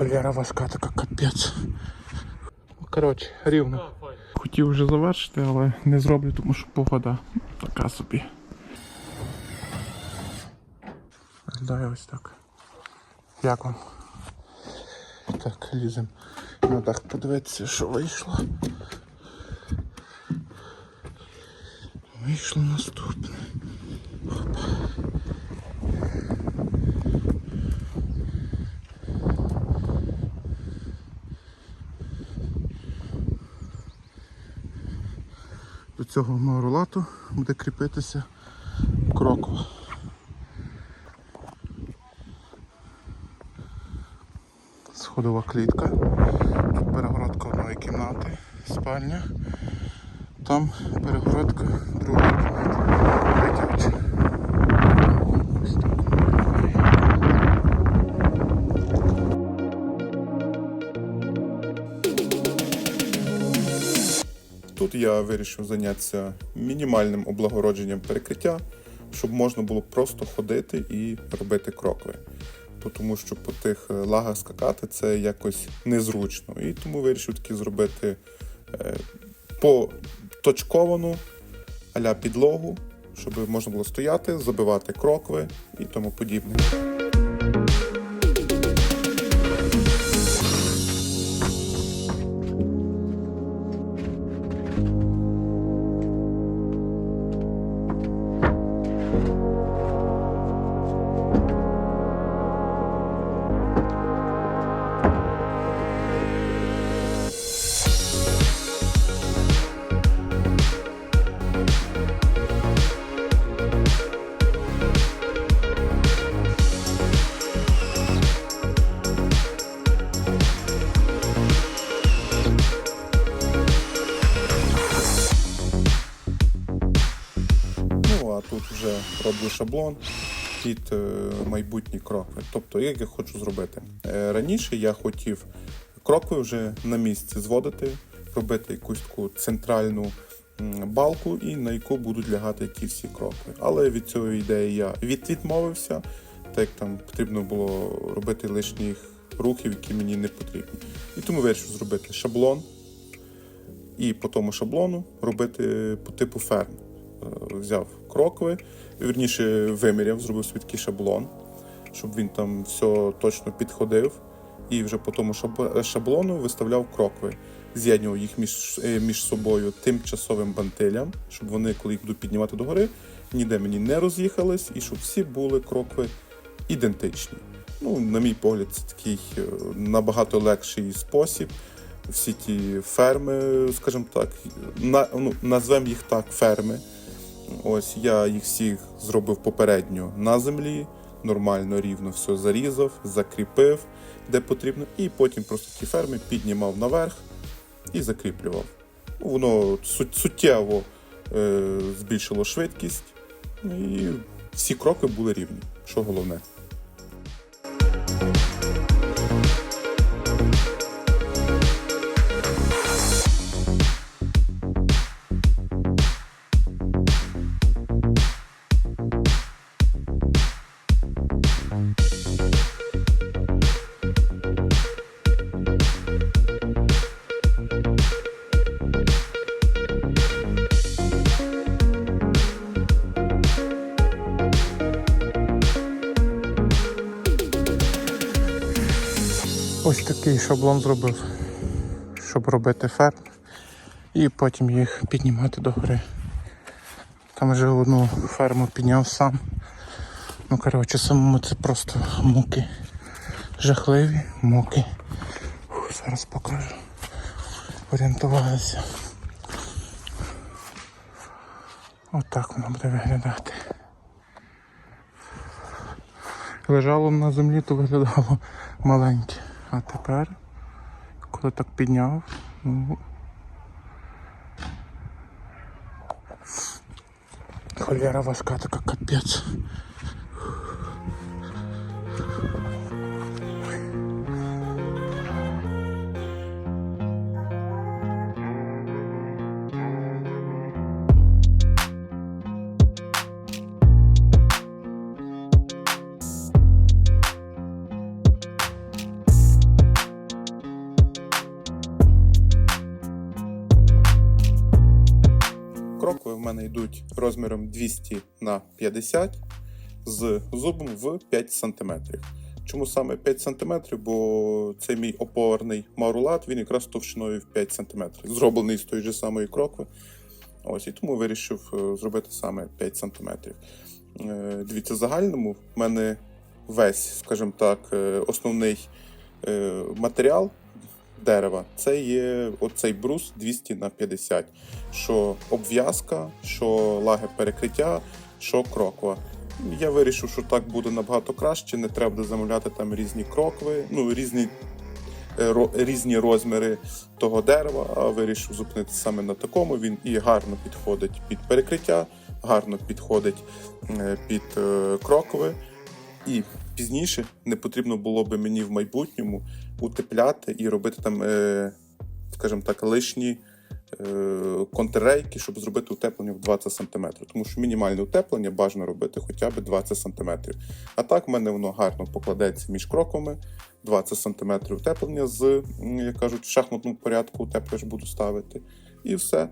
Холєра важка така капець. Коротше, рівно. Хотів вже завершити, але не зроблю, тому що погода така собі. Виглядає ось так. Як вам? Так, лізем. Ну так, подивитися, що вийшло. Вийшло наступне. Цього мого рулату буде кріпитися крокова. Сходова клітка. Перегородка одної кімнати, спальня. Там перегородка другої кімнати. Тут я вирішив зайнятися мінімальним облагородженням перекриття, щоб можна було просто ходити і робити крокви. Тому що по тих е, лагах скакати це якось незручно. І тому вирішив таки зробити е, поточковану аля підлогу, щоб можна було стояти, забивати крокви і тому подібне. Шаблон під е, майбутні крокви. Тобто, як я хочу зробити. Е, Раніше я хотів крокви вже на місці зводити, робити якусь таку центральну балку, і на яку будуть лягати ті всі крокви. Але від цієї ідеї я відмовився, так як там потрібно було робити лишніх рухів, які мені не потрібні. І тому вирішив зробити шаблон і по тому шаблону робити по типу ферм. Е, Взяв крокви, вірніше виміряв, зробив собі такий шаблон, щоб він там все точно підходив. І вже по тому шаб- шаблону виставляв крокви, з'єднував їх між, е, між собою тимчасовим бантилям, щоб вони, коли їх буду піднімати догори, ніде мені не роз'їхались, і щоб всі були крокви ідентичні. Ну, на мій погляд, це такий е, набагато легший спосіб. Всі ті ферми, скажімо так, на, ну, назвемо їх так ферми. Ось я їх всіх зробив попередньо на землі, нормально, рівно все зарізав, закріпив де потрібно, і потім просто ті ферми піднімав наверх і закріплював. Воно суттєво е, збільшило швидкість, і всі кроки були рівні, що головне. Шаблон зробив, щоб робити ферм і потім їх піднімати до гори. Там вже одну ферму підняв сам. Ну коротше, самому це просто муки. Жахливі муки. Фух, зараз покажу. Орієнтувалися. Отак воно буде виглядати. Лежало на землі, то виглядало маленьке. А тепер, коли так підняв, ну. Холера важка така капець. Мене йдуть розміром 200 на 50 з зубом в 5 см. Чому саме 5 см? Бо це мій опорний марулат, він якраз товщиною в 5 см, зроблений з тої ж самої крокви. Ось і тому вирішив е, зробити саме 5 см. Е, Дивіться, в загальному в мене весь, скажімо так, е, основний матеріал дерева це є оцей брус 200 на 50. Що обв'язка, що лаги перекриття, що кроква. Я вирішив, що так буде набагато краще. Не треба буде замовляти там різні крокви, ну різні, е, різні розміри того дерева, а вирішив зупинитися саме на такому. Він і гарно підходить під перекриття, гарно підходить е, під е, крокви. І пізніше не потрібно було би мені в майбутньому утепляти і робити там, е, скажімо так, лишні е, контррейки, щоб зробити утеплення в 20 см. Тому що мінімальне утеплення бажано робити хоча б 20 см. А так в мене воно гарно покладеться між кроками. 20 см утеплення з, як кажуть, в шахматному порядку утеплювач буду ставити. І все.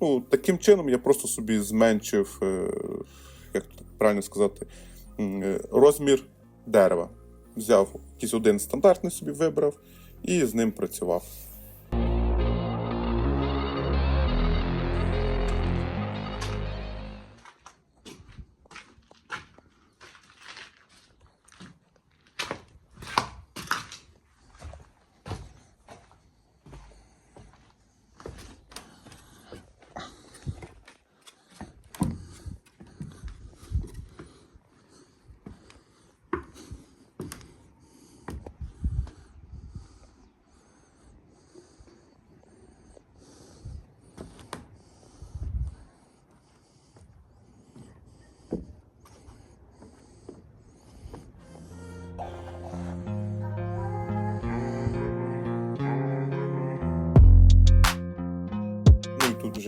Ну, таким чином я просто собі зменшив, е, як правильно сказати, розмір дерева. Взяв якийсь один стандартний собі вибрав і з ним працював.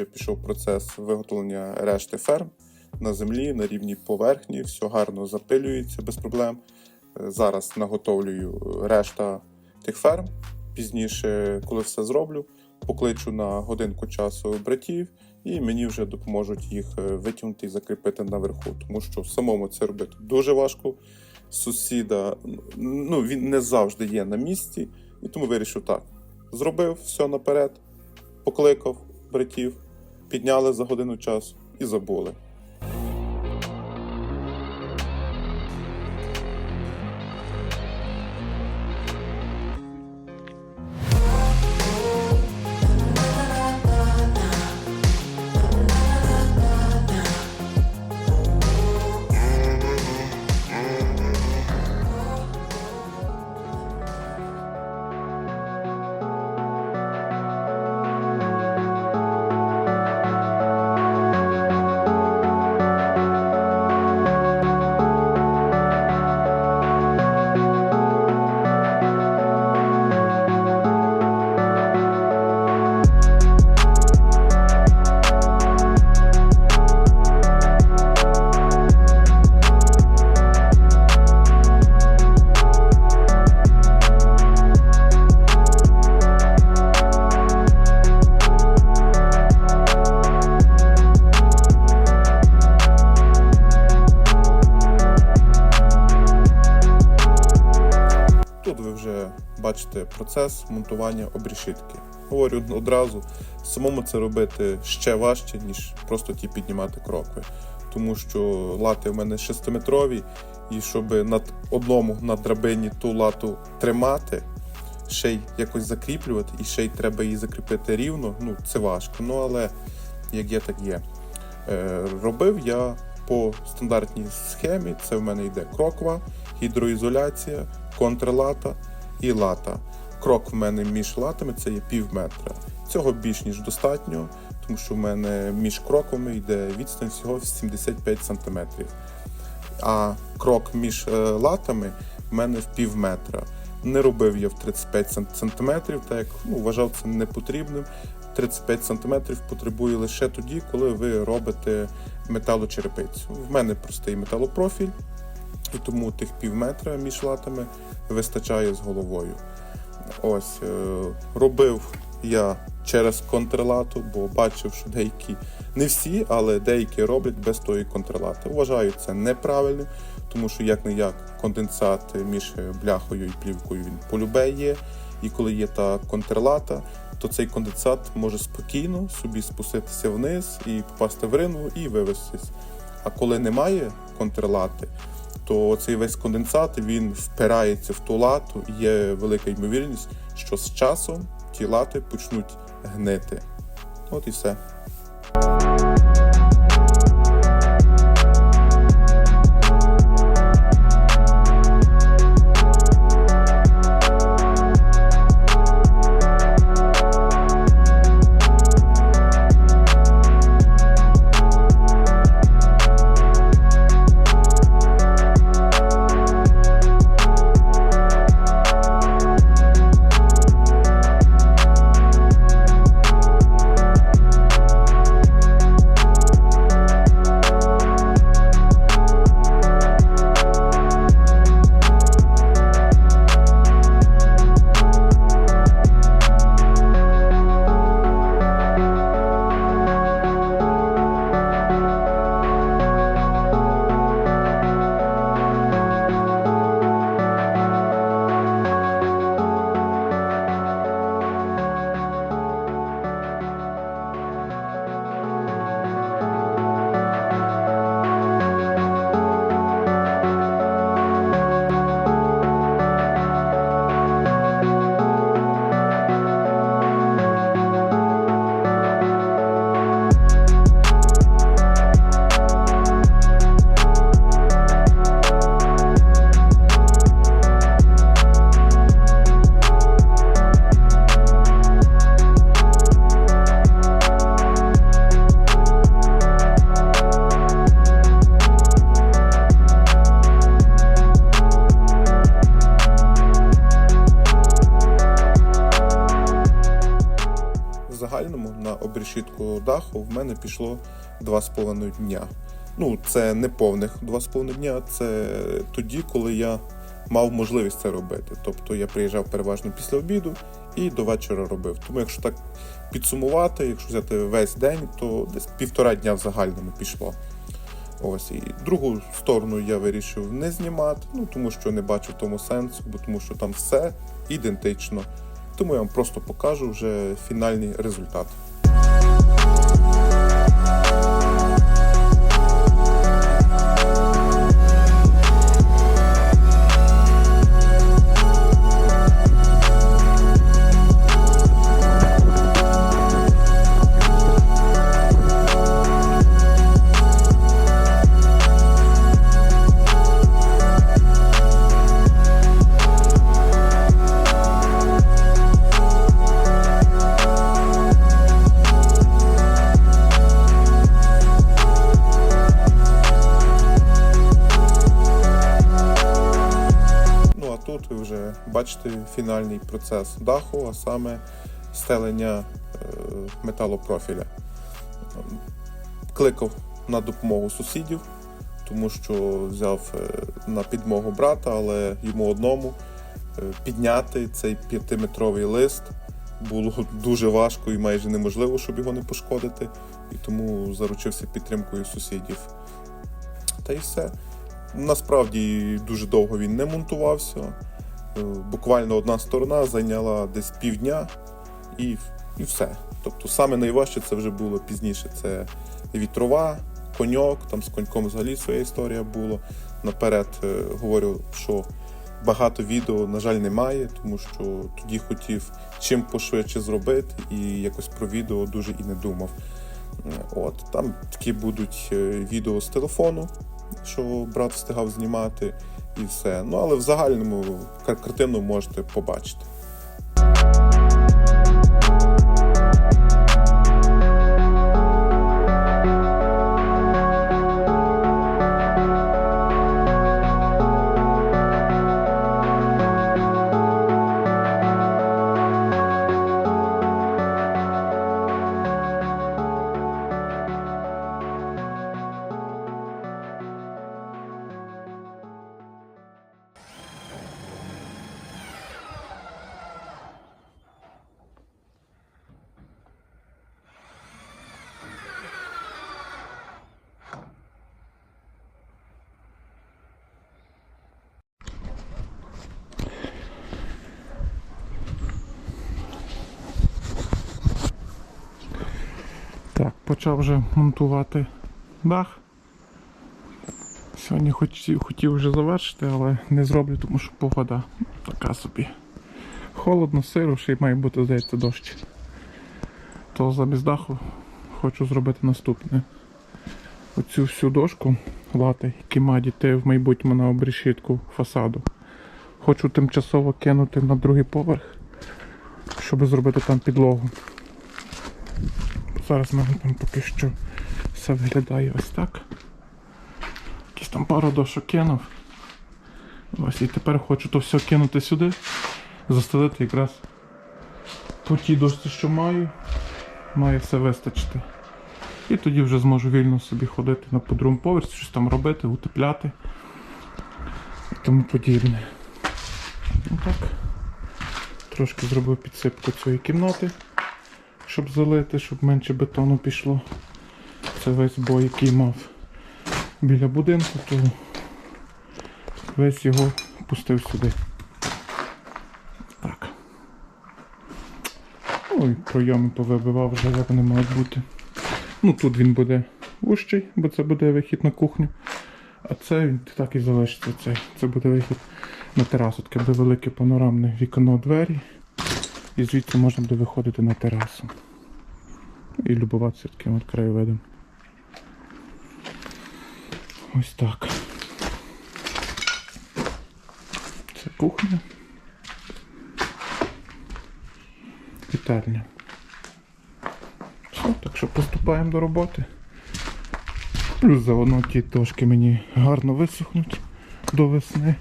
Вже пішов процес виготовлення решти ферм на землі, на рівній поверхні. Все гарно запилюється без проблем. Е, Зараз наготовлюю решта тих ферм. Пізніше, коли все зроблю, покличу на годинку часу братів, і мені вже допоможуть їх е, витягнути і закріпити наверху. Тому що самому це робити дуже важко. Сусіда ну, він не завжди є на місці, і тому вирішив так: зробив все наперед, покликав братів, підняли за годину часу і забули. Процес монтування обрішитки. Говорю одразу, самому це робити ще важче, ніж просто ті піднімати крокви. Тому що лати в мене 6-метрові, і щоб над одному на драбині ту лату тримати, ще й якось закріплювати, і ще й треба її закріпити рівно, ну це важко. Ну але як є, так є. Е, робив я по стандартній схемі. Це в мене йде кроква, гідроізоляція, контрлата і лата. Крок в мене між латами це є пів метра. Цього більш ніж достатньо, тому що в мене між кроками йде відстань всього 75 см. А крок між е, латами в мене в пів метра. Не робив я в 35 см, так як ну, вважав це непотрібним. 35 см потребує лише тоді, коли ви робите металочерепицю. В мене простий металопрофіль, і тому тих пів метра між латами вистачає з головою. Ось е, робив я через контрлату, бо бачив, що деякі не всі, але деякі роблять без тої контрлати. Вважаю це неправильним, тому що як не як конденсат між бляхою і плівкою він полюбе є. І коли є та контрлата, то цей конденсат може спокійно собі спуститися вниз і попасти в ринву і вивестись. А коли немає контрлати, то цей весь конденсат він впирається в ту лату, і є велика ймовірність, що з часом ті лати почнуть гнити. От і все. Даху в мене пішло 2,5 дня. Ну, це не повних 2,5 дня, це тоді, коли я мав можливість це робити. Тобто я приїжджав переважно після обіду і до вечора робив. Тому якщо так підсумувати, якщо взяти весь день, то десь півтора дня в загальному пішло. Ось і другу сторону я вирішив не знімати, ну тому що не бачу в тому сенсу, бо тому що там все ідентично. Тому я вам просто покажу вже фінальний результат. Вже фінальний процес даху, а саме стелення е, металопрофіля. Кликав на допомогу сусідів, тому що взяв е, на підмогу брата, але йому одному е, підняти цей п'ятиметровий лист було дуже важко і майже неможливо, щоб його не пошкодити. І тому заручився підтримкою сусідів. Та й все. Насправді дуже довго він не монтувався. Е, Буквально одна сторона зайняла десь півдня і, і все. Тобто саме найважче це вже було пізніше. Це вітрова, коньок, там з коньком взагалі своя історія була. Наперед е, говорю, що багато відео, на жаль, немає, тому що тоді хотів чим пошвидше зробити і якось про відео дуже і не думав. Е, От, там такі будуть відео з телефону, що брат встигав знімати, і все. Ну але в загальному кар- картину можете побачити. Почав вже монтувати дах. Сьогодні хотів, хотів вже завершити, але не зроблю, тому що погода така собі. Холодно, сиро, ще й має бути, здається, дощ. То замість даху хочу зробити наступне. Оцю всю дошку лати, які мають йти в майбутньому на обрешітку фасаду. Хочу тимчасово кинути на другий поверх, щоб зробити там підлогу. Зараз в мене там поки що все виглядає ось так. Якісь там пару дошок кинув. Ось і тепер хочу то все кинути сюди, застелити якраз по тій дошці, що маю, має все вистачити. І тоді вже зможу вільно собі ходити на по другому поверсі, щось там робити, утепляти і тому подібне. Ну так. Трошки зробив підсипку цієї кімнати, щоб залити, щоб менше бетону пішло. Це весь бой, який мав біля будинку, то весь його пустив сюди. Так. Ну і пройоми повибивав вже, як вони мають бути. Ну тут він буде вущий, бо це буде вихід на кухню. А це він так і залишиться. Цей. Це буде вихід на терасу. Таке буде велике панорамне вікно двері. І звідси можна буде виходити на терасу. І любуватися таким от краєвидом. Ось так. Це кухня. Вітальня. Все, так що приступаємо до роботи. Плюс заодно ті дошки мені гарно висохнуть до весни.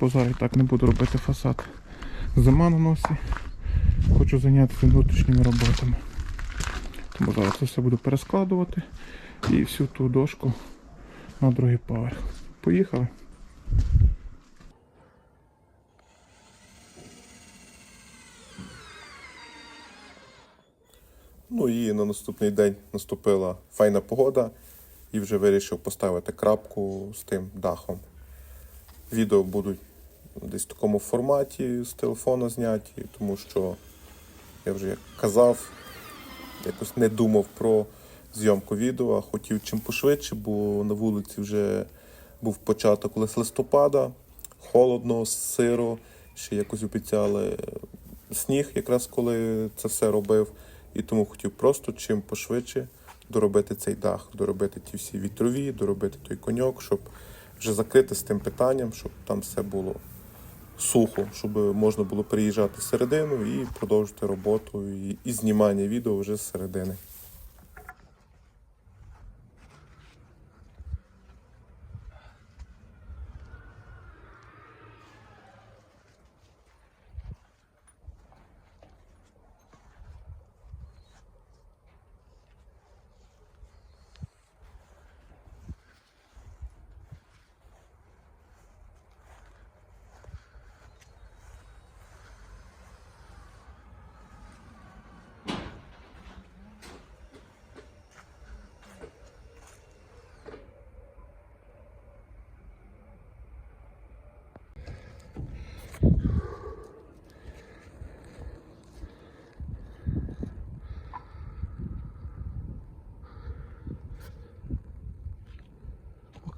Бо зараз так не буду робити фасад. Зима на носі. Хочу зайнятися внутрішніми роботами. Тому зараз це все буду перескладувати і всю ту дошку на другий поверх. Поїхали. Ну і на наступний день наступила файна погода і вже вирішив поставити крапку з тим дахом. Відео будуть десь в такому форматі з телефона зняті, тому що я вже як казав, якось не думав про зйомку відео, а хотів чим пошвидше, бо на вулиці вже був початок лист листопада, холодно, сиро, ще якось обіцяли сніг, якраз коли це все робив. І тому хотів просто чим пошвидше доробити цей дах, доробити ті всі вітрові, доробити той коньок, щоб вже закрити з тим питанням, щоб там все було сухо, щоб можна було приїжджати середину і продовжити роботу і, і знімання відео вже з середини.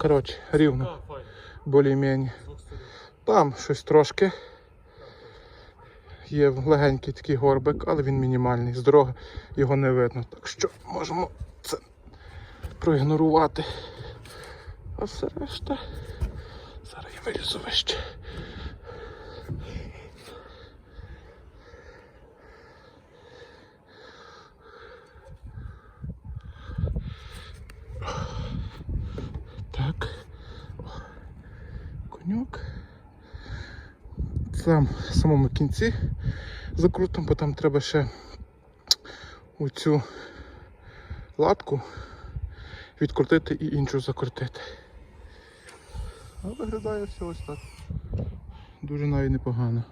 Коротше, рівно. Болі-мені. Там щось трошки. Є легенький такий горбик, але він мінімальний. З дороги його не видно. Так що можемо це проігнорувати. А все решта. Зараз я вилізу вище. Так. О, Конюк. В самому кінці закрутимо, бо там треба ще у цю латку відкрутити і іншу закрутити. Виглядає все ось так. Дуже навіть непогано.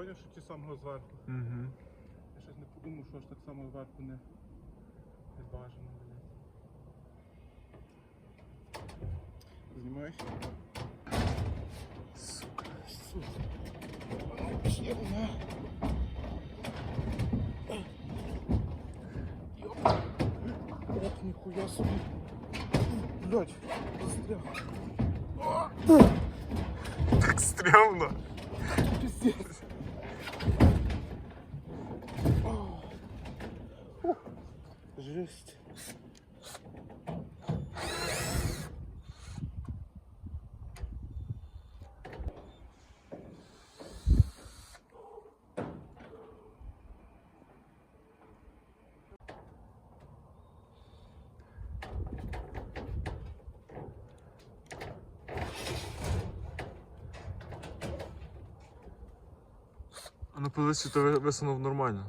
Поняв, що ті самого зверху. Угу. Я щось не подумав, що ж так само зверху не, не бажано, блядь. Знімаєш? Сука, сука. Вона пішла вона. Йоп. Ох, ніхуя собі. Блядь, застряг. Так стрьомно. Пиздец. Ну подивись, висунув нормально.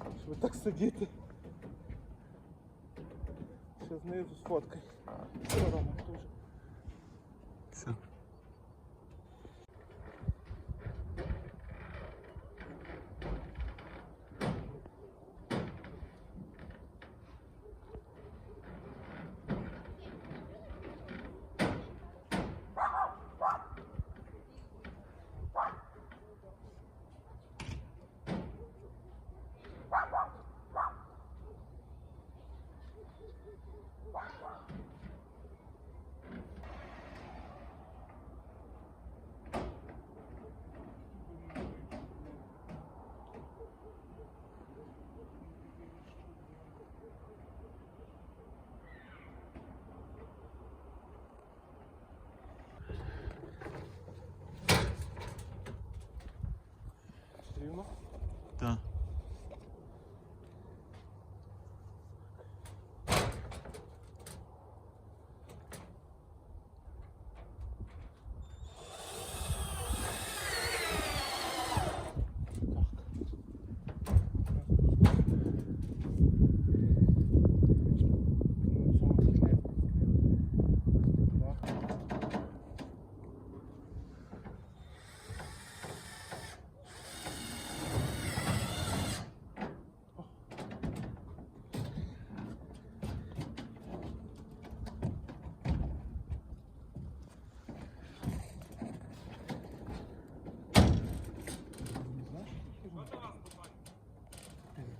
Що ви так сидіти? Ще знизу сфоткай.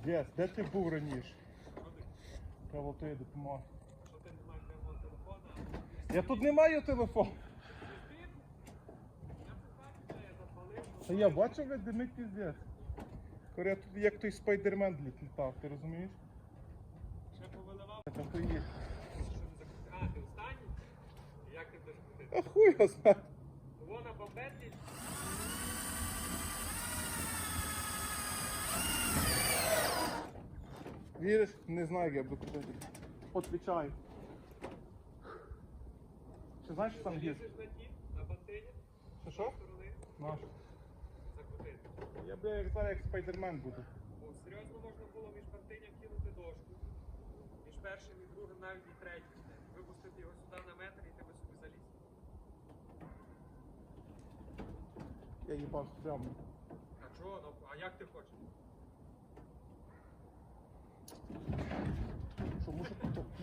Пиздец, де ти був раніше? Треба тобі допомога. Я тут не маю телефону. Та я бачив, як димить піздець. Коли я тут як той спайдермен літав, ти розумієш? Ще повиливав, Та то є. а, ти останній? Як ти будеш крутити? А хуй його знає. Вона бомбетлі, Віриш? Не знаю, як я буду крутити. Отвічаю. Чи знаєш, що там є? на бантині, Що що? сторони, Наш. Я б як зараз як спайдермен буду. Бо серйозно можна було між бантиням кинути дошку. Між першим і другим, навіть і третім. Випустити його сюди на метр і тебе собі заліз. Я їбав прямо. А чого? Ну, а як ти хочеш? Що мушу,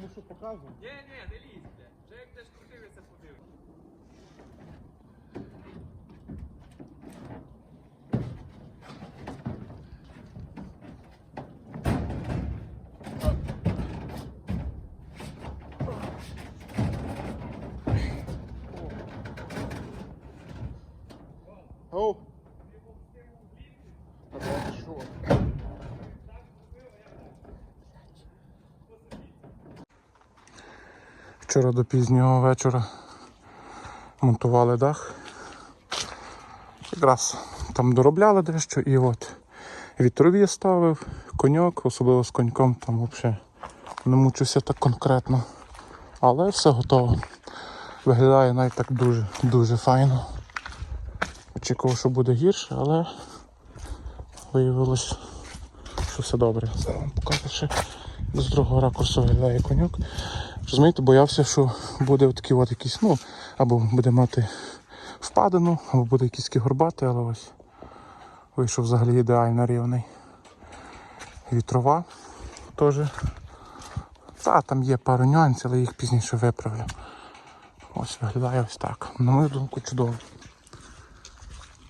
мушу показувати? Ні, ні, не лізь, блядь. Вже як десь крутився, подивись. Оу! А то що? Вчора до пізнього вечора монтували дах. Якраз там доробляли дещо і от вітрові ставив, коньок, особливо з коньком там взагалі не мучився так конкретно. Але все готово. Виглядає навіть так дуже, дуже файно. Очікував, що буде гірше, але виявилось, що все добре. Зараз вам покажу ще з другого ракурсу виглядає конюк. Розумієте, боявся, що буде такий от якийсь, ну, або буде мати впадину, або буде якийсь такий але ось вийшов взагалі ідеально рівний. Вітрова теж. Та, там є пару нюансів, але їх пізніше виправлю. Ось виглядає ось так. На мою думку, чудово.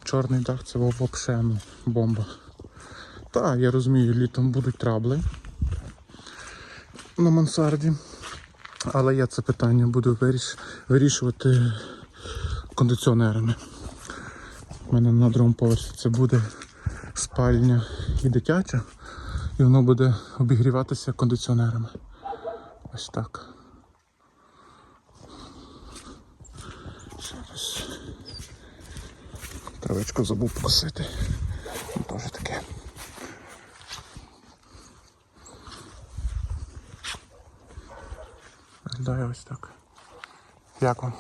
Чорний дах це взагалі ну, бомба. Так, я розумію, літом будуть трабли на мансарді. Але я це питання буду вирішувати кондиціонерами. У мене на другому поверсі це буде спальня і дитяча, і воно буде обігріватися кондиціонерами. Ось так. Зараз. Травичку забув покосити. Теж таке. Виглядає ось так. Як вам?